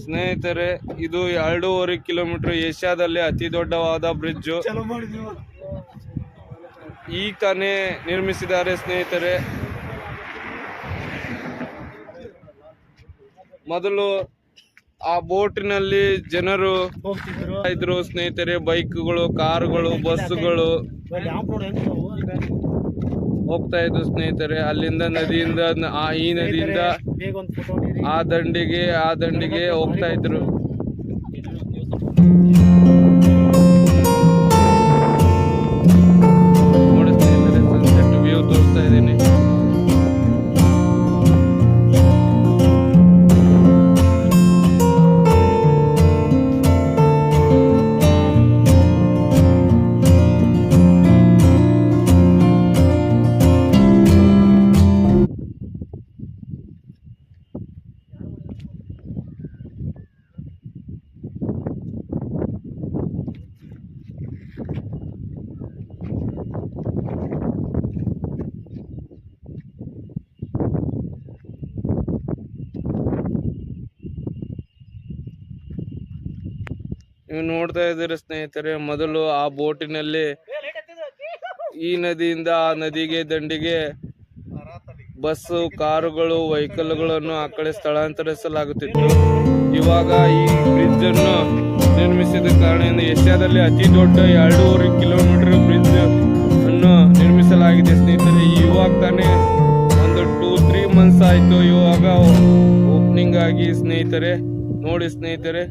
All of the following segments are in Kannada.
ಸ್ನೇಹಿತರೆ, ಇದು ಎರಡೂವರೆ ಕಿಲೋಮೀಟರ್ ಏಷ್ಯಾದಲ್ಲಿ ಅತಿ ದೊಡ್ಡವಾದ ಬ್ರಿಡ್ಜ್. ಈ ತಾನೇ ನಿರ್ಮಿಸಿದ್ದಾರೆ ಸ್ನೇಹಿತರೆ. ಮೊದಲು ಆ ಬೋಟಿನಲ್ಲಿ ಜನರು ಇದ್ರು ಸ್ನೇಹಿತರೆ, ಬೈಕ್ಗಳು, ಕಾರುಗಳು, ಬಸ್ಸುಗಳು. ಹೋಗ್ತಾ ಇದ್ದು ಸ್ನೇಹಿತರೆ ಅಲ್ಲಿಂದ ನದಿಯಿಂದ ಆ ಈ ನದಿಯಿಂದ ಆ ದಂಡಿಗೆ ಆ ದಂಡಿಗೆ ಹೋಗ್ತಾ ಇದ್ರು. ನೀವು ನೋಡ್ತಾ ಇದ್ದೀರಿ ಸ್ನೇಹಿತರೆ, ಮೊದಲು ಆ ಬೋಟಿನಲ್ಲಿ ಈ ನದಿಯಿಂದ ಆ ನದಿಗೆ, ದಂಡಿಗೆ ಬಸ್ಸು, ಕಾರುಗಳು, ವೆಹಿಕಲ್ಗಳನ್ನು ಆ ಕಡೆ ಸ್ಥಳಾಂತರಿಸಲಾಗುತ್ತಿತ್ತು. ಇವಾಗ ಈ ಬ್ರಿಡ್ಜ್ ಅನ್ನು ನಿರ್ಮಿಸಿದ ಕಾರಣ ಏಷ್ಯಾದಲ್ಲಿ ಅತಿ ದೊಡ್ಡ ಎರಡೂವರೆ ಕಿಲೋಮೀಟರ್ ಬ್ರಿಡ್ಜ್ ಅನ್ನು ನಿರ್ಮಿಸಲಾಗಿದೆ ಸ್ನೇಹಿತರೆ. ಇವಾಗ ತಾನೇ ಒಂದು ಟೂ ತ್ರೀ ಮಂತ್ಸ್ ಆಯ್ತು. ಇವಾಗ ಓಪನಿಂಗ್ ಆಗಿ ಸ್ನೇಹಿತರೆ, ನೋಡಿ ಸ್ನೇಹಿತರೆ.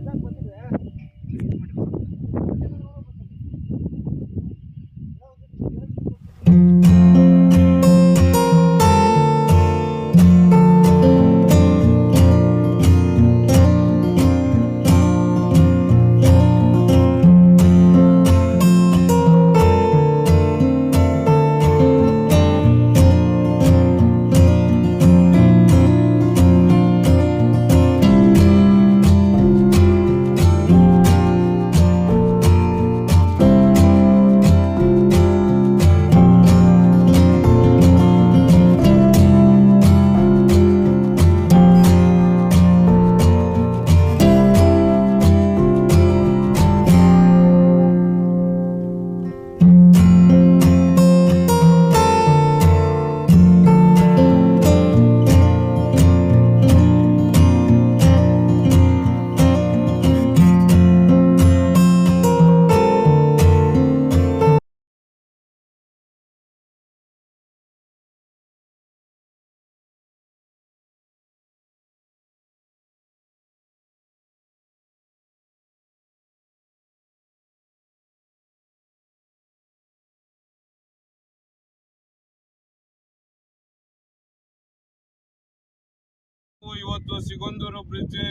ಇವತ್ತು ಸಿಗಂದೂರು ಬ್ರಿಡ್ಜ್,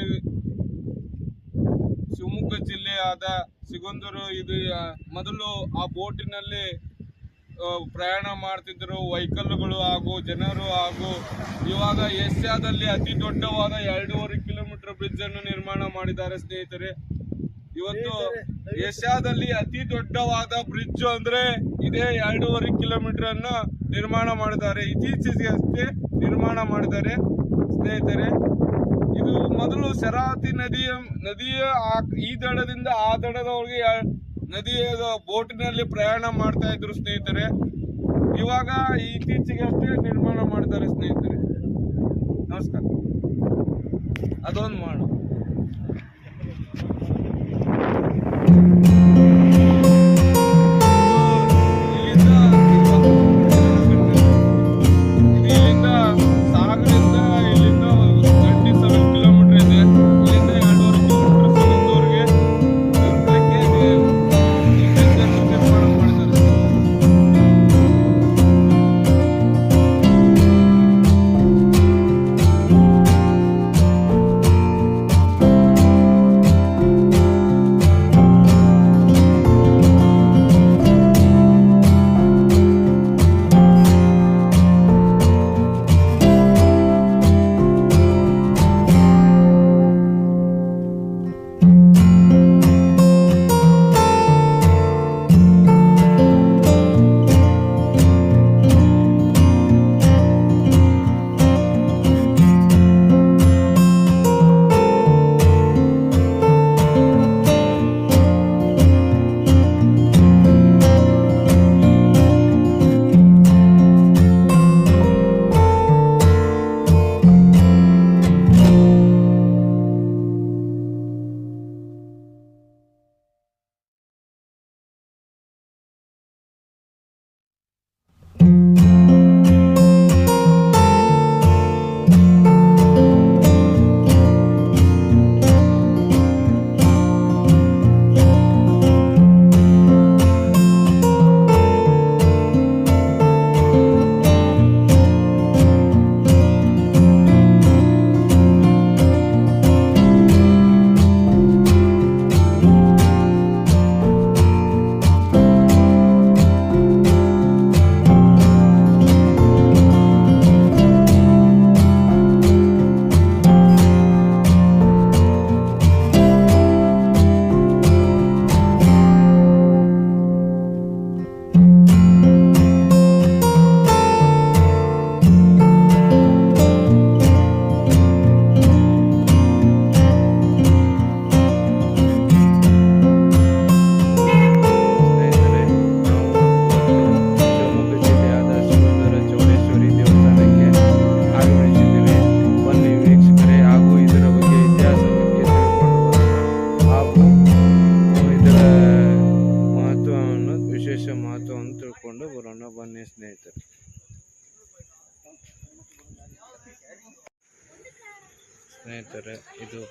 ಶಿವಮೊಗ್ಗ ಜಿಲ್ಲೆಯಾದ ಸಿಗಂದೂರು, ಇದು ಮೊದಲು ಆ ಬೋಟಿನಲ್ಲಿ ಪ್ರಯಾಣ ಮಾಡ್ತಿದ್ದರು ವೆಹಿಕಲ್ಗಳು ಹಾಗೂ ಜನರು ಹಾಗೂ ಇವಾಗ ಏಷ್ಯಾದಲ್ಲಿ ಅತಿ ದೊಡ್ಡವಾದ ಎರಡೂವರೆ ಕಿಲೋಮೀಟರ್ ಬ್ರಿಡ್ಜ್ ಅನ್ನು ನಿರ್ಮಾಣ ಮಾಡಿದ್ದಾರೆ ಸ್ನೇಹಿತರೆ. ಇವತ್ತು ಏಷ್ಯಾದಲ್ಲಿ ಅತಿ ದೊಡ್ಡವಾದ ಬ್ರಿಡ್ಜ್ ಅಂದ್ರೆ ಇದೇ ಎರಡೂವರೆ ಕಿಲೋಮೀಟರ್ ಅನ್ನು ನಿರ್ಮಾಣ ಮಾಡಿದ್ದಾರೆ. ಇತ್ತೀಚೆಗೆ ಅಷ್ಟೇ ನಿರ್ಮಾಣ ಮಾಡಿದ್ದಾರೆ. ಸ್ನೇಹಿತರೆ ಇದು ಮೊದಲು ಶರಾವತಿ ನದಿಯ ನದಿಯ ಈ ದಡದಿಂದ ಆ ದಡದವರೆಗೆ ನದಿಯ ಬೋಟಿನಲ್ಲಿ ಪ್ರಯಾಣ ಮಾಡ್ತಾ ಇದ್ರು ಸ್ನೇಹಿತರೆ. ಇವಾಗ ಇತ್ತೀಚೆಗೆ ಅಷ್ಟೇ ನಿರ್ಮಾಣ ಮಾಡ್ತಾರೆ ಸ್ನೇಹಿತರೆ. ನಮಸ್ಕಾರ. ಅದೊಂದು ಮಾಡು. thank you.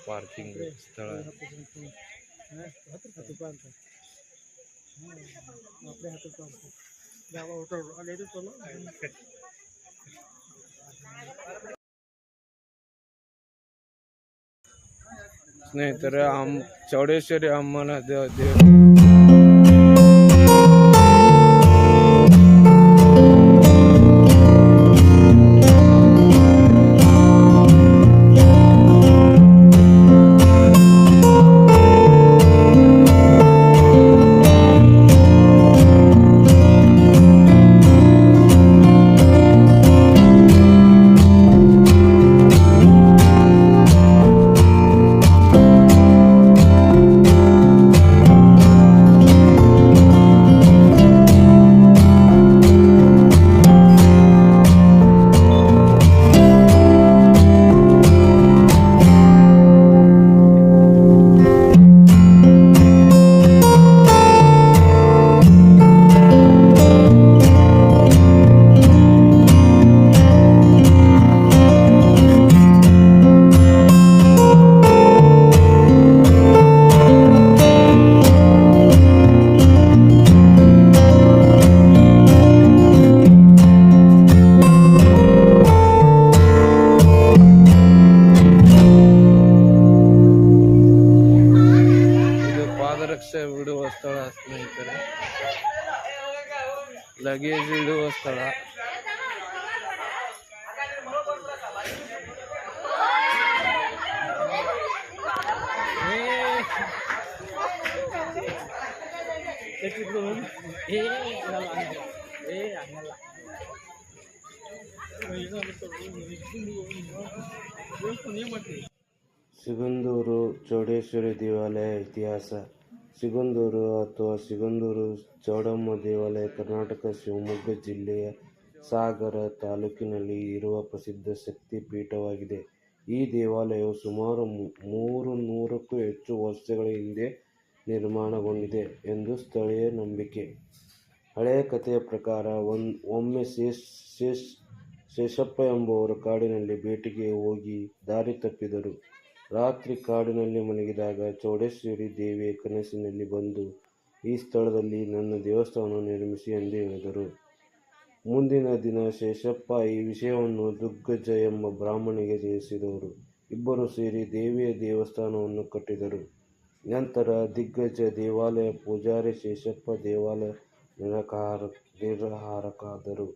पार्किंग स्थल आहे आम चौडेश्वरी आम्हाला देव ಲಗೇಜ್ ಇಡುವ ಸ್ಥಳ ಏ ಸಿಗಂದೂರು ಚೌಡೇಶ್ವರಿ ದೇವಾಲಯ ಇತಿಹಾಸ. ಸಿಗಂದೂರು ಅಥವಾ ಸಿಗಂದೂರು ಚೌಡಮ್ಮ ದೇವಾಲಯ ಕರ್ನಾಟಕ ಶಿವಮೊಗ್ಗ ಜಿಲ್ಲೆಯ ಸಾಗರ ತಾಲೂಕಿನಲ್ಲಿ ಇರುವ ಪ್ರಸಿದ್ಧ ಶಕ್ತಿ ಪೀಠವಾಗಿದೆ ಈ ದೇವಾಲಯವು ಸುಮಾರು ಮೂರು ನೂರಕ್ಕೂ ಹೆಚ್ಚು ವರ್ಷಗಳ ಹಿಂದೆ ನಿರ್ಮಾಣಗೊಂಡಿದೆ ಎಂದು ಸ್ಥಳೀಯ ನಂಬಿಕೆ. ಹಳೆಯ ಕಥೆಯ ಪ್ರಕಾರ ಒನ್, ಒಮ್ಮೆ ಶೇಷ್ ಶೇಷ್, ಶೇಷಪ್ಪ ಎಂಬುವರು ಕಾಡಿನಲ್ಲಿ ಬೇಟೆಗೆ ಹೋಗಿ ದಾರಿ ತಪ್ಪಿದರು. ರಾತ್ರಿ ಕಾಡಿನಲ್ಲಿ ಮಲಗಿದಾಗ ಚೌಡೇಶ್ವರಿ ದೇವಿಯ ಕನಸಿನಲ್ಲಿ ಬಂದು ಈ ಸ್ಥಳದಲ್ಲಿ ನನ್ನ ದೇವಸ್ಥಾನ ನಿರ್ಮಿಸಿ ಎಂದು ಹೇಳಿದರು. ಮುಂದಿನ ದಿನ ಶೇಷಪ್ಪ ಈ ವಿಷಯವನ್ನು ದುಗ್ಗಜ ಎಂಬ ಬ್ರಾಹ್ಮಣಿಗೆ ತಿಳಿಸಿದವರು. ಇಬ್ಬರು ಸೇರಿ ದೇವಿಯ ದೇವಸ್ಥಾನವನ್ನು ಕಟ್ಟಿದರು. ನಂತರ ದಿಗ್ಗಜ ದೇವಾಲಯ ಪೂಜಾರಿ ಶೇಷಪ್ಪ ದೇವಾಲಯ ನಿರಾಕಾರ ನಿರಾಹಾರಕಾದರು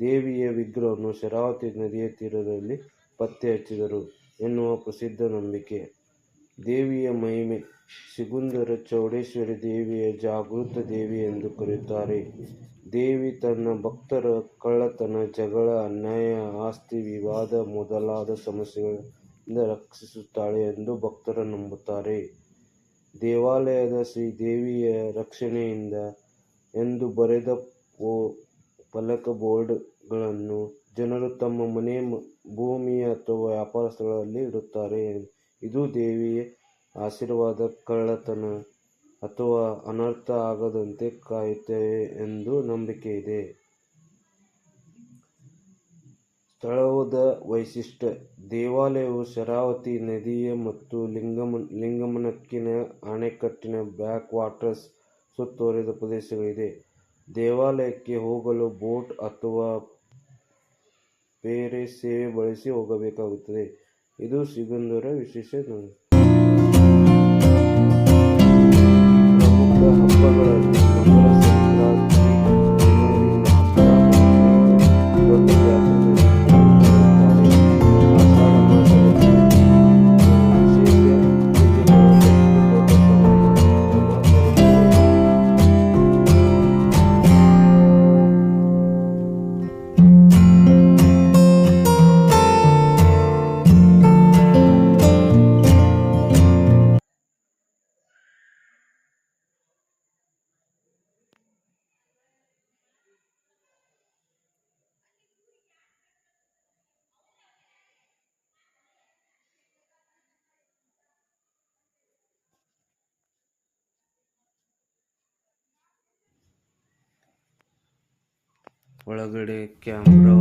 ದೇವಿಯ ವಿಗ್ರಹವನ್ನು ಶರಾವತಿ ನದಿಯ ತೀರದಲ್ಲಿ ಪತ್ತೆ ಹಚ್ಚಿದರು ಎನ್ನುವ ಪ್ರಸಿದ್ಧ ನಂಬಿಕೆ. ದೇವಿಯ ಮಹಿಮೆ ಸಿಗುಂದರ ಚೌಡೇಶ್ವರಿ ದೇವಿಯ ಜಾಗೃತ ದೇವಿ ಎಂದು ಕರೆಯುತ್ತಾರೆ. ದೇವಿ ತನ್ನ ಭಕ್ತರ ಕಳ್ಳತನ, ಜಗಳ, ಅನ್ಯಾಯ, ಆಸ್ತಿ, ವಿವಾದ ಮೊದಲಾದ ಸಮಸ್ಯೆಗಳಿಂದ ರಕ್ಷಿಸುತ್ತಾಳೆ ಎಂದು ಭಕ್ತರು ನಂಬುತ್ತಾರೆ. ದೇವಾಲಯದ ಶ್ರೀ ದೇವಿಯ ರಕ್ಷಣೆಯಿಂದ ಎಂದು ಬರೆದ ಪೋ, ಫಲಕ ಬೋರ್ಡ್ಗಳನ್ನು ಜನರು ತಮ್ಮ ಮನೆ ಭೂಮಿ ಅಥವಾ ವ್ಯಾಪಾರ ಸ್ಥಳಗಳಲ್ಲಿ ಇಡುತ್ತಾರೆ. ಇದು ದೇವಿಯ ಆಶೀರ್ವಾದ, ಕಳ್ಳತನ ಅಥವಾ ಅನರ್ಥ ಆಗದಂತೆ ಕಾಯುತ್ತವೆ ಎಂದು ನಂಬಿಕೆ ಇದೆ. ಸ್ಥಳದ ವೈಶಿಷ್ಟ್ಯ, ದೇವಾಲಯವು ಶರಾವತಿ ನದಿಯ ಮತ್ತು ಲಿಂಗಮ, ಲಿಂಗಮನಕ್ಕಿನ ಅಣೆಕಟ್ಟಿನ ಬ್ಯಾಕ್ ವಾಟರ್ಸ್ ಸುತ್ತುವರಿದ ಪ್ರದೇಶಗಳಿದೆ ದೇವಾಲಯಕ್ಕೆ ಹೋಗಲು ಬೋಟ್ ಅಥವಾ ಬೇರೆ ಸೇವೆ ಬಳಸಿ ಹೋಗಬೇಕಾಗುತ್ತದೆ. ಇದು ಸಿಗಂದೂರ ವಿಶೇಷ ಪ್ರಮುಖ ಹಬ್ಬಗಳಲ್ಲಿ ಒಳಗಡೆ ಕ್ಯಾಮ್ರಾ